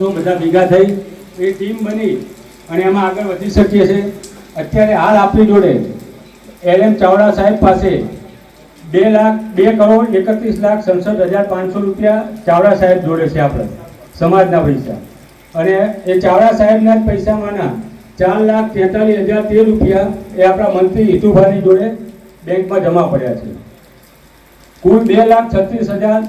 બધા ભેગા થઈ એ ટીમ બની અને એમાં આગળ વધી શકીએ છીએ. અત્યારે હાલ આપણી જોડે એલ એમ ચાવડા સાહેબ પાસે બે લાખ, બે કરોડ એકત્રીસ લાખ સડસઠ હજાર પાંચસો રૂપિયા ચાવડા સાહેબ જોડે છે આપણે સમાજના પૈસા. અને એ ચાવડા સાહેબના જ પૈસામાંના ચાર લાખ તેતાલીસ હજાર તેર રૂપિયા એ આપણા મંત્રી હિતુભાઈની જોડે બેંકમાં જમા પડ્યા છે. કુલ બે લાખ છત્રીસ હજાર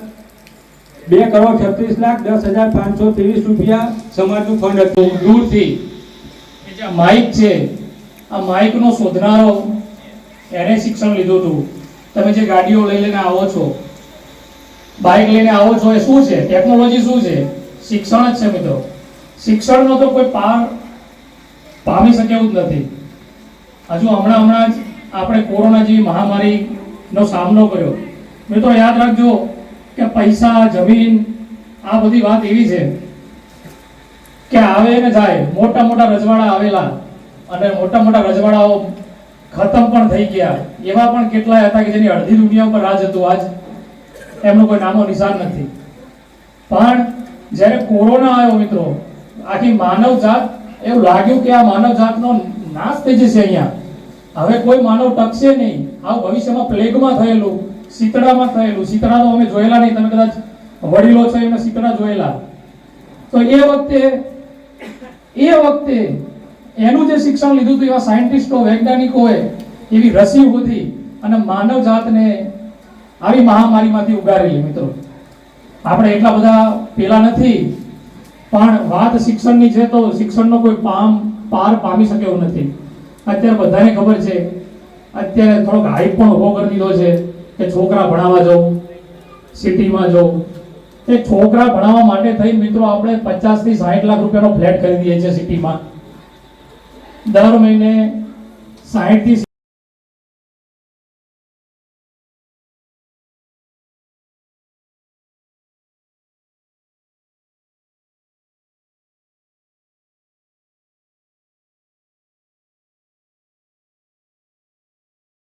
બે કરોડ છત્રીસ લાખ દસ હજાર પાંચસો ત્રેવીસ રૂપિયા સમાજનું ફંડ હતું. દૂરથી. જે માઇક છે, આ માઇકનો શોધનારો એને શિક્ષણ લીધું હતું. તમે જે ગાડીઓ લઈ લઈને આવો છો, બાઇક લઈને આવો છો, એ શું છે? ટેકનોલોજી શું છે? શિક્ષણ જ છે મિત્રો. શિક્ષણનો તો કોઈ પાર પામી શકે એવું જ નથી. હજુ હમણાં હમણાં જ આપણે કોરોના જેવી મહામારીનો સામનો કર્યો. મિત્રો યાદ રાખજો કે પૈસા, જમીન, આ બધી વાત એવી છે કે આવે ને જાય, મોટા મોટા રજવાડા આવેલા અને મોટા મોટા રજવાડાઓ ખતમ પણ થઈ ગયા. એવા પણ કેટલાય હતા કે જેની અડધી દુનિયા ઉપર રાજ હતું આજ. એમનું કોઈ નામો નિશાન નથી. પણ જ્યારે કોરોના આવ્યો મિત્રો, આખી માનવ જાત, એવું લાગ્યું કે આ માનવ જાતનો નાશ થઈ જશે અહીંયા. હવે કોઈ માનવ ટકશે નહીં. આવું ભવિષ્યમાં પ્લેગમાં થયેલું. શીતળામાં થયેલું. શીતળા તો અમે જોયેલા નહીં. તમે કદાચ વડીલો છે એમને શીતળા જોયેલા. તો એ વખતે એ વખતે એનું જે શિક્ષણ લીધું હતું એવા સાયન્ટિસ્ટો, વૈજ્ઞાનિકોએ એવી રસી શોધી અને માનવ જાતને આવી મહામારીમાંથી ઉગારેલી મિત્રો. આપણે એટલા બધા પેલા નથી, પણ વાત શિક્ષણની છે તો શિક્ષણનો કોઈ પામ, પાર પામી શકે એવું નથી. અત્યારે બધાને ખબર છે. અત્યારે થોડોક હાઈપ પણ ઊભો કરી દીધો છે. કે છોકરા ભણાવવા જવું સિટીમાં જવું એ છોકરા ભણાવવા માટે થઈ મિત્રો, આપણે પચાસથી સાઠ લાખ રૂપિયાનો ફ્લેટ ખરીદીએ છીએ સિટીમાં. દર મહિને સાહીઠથી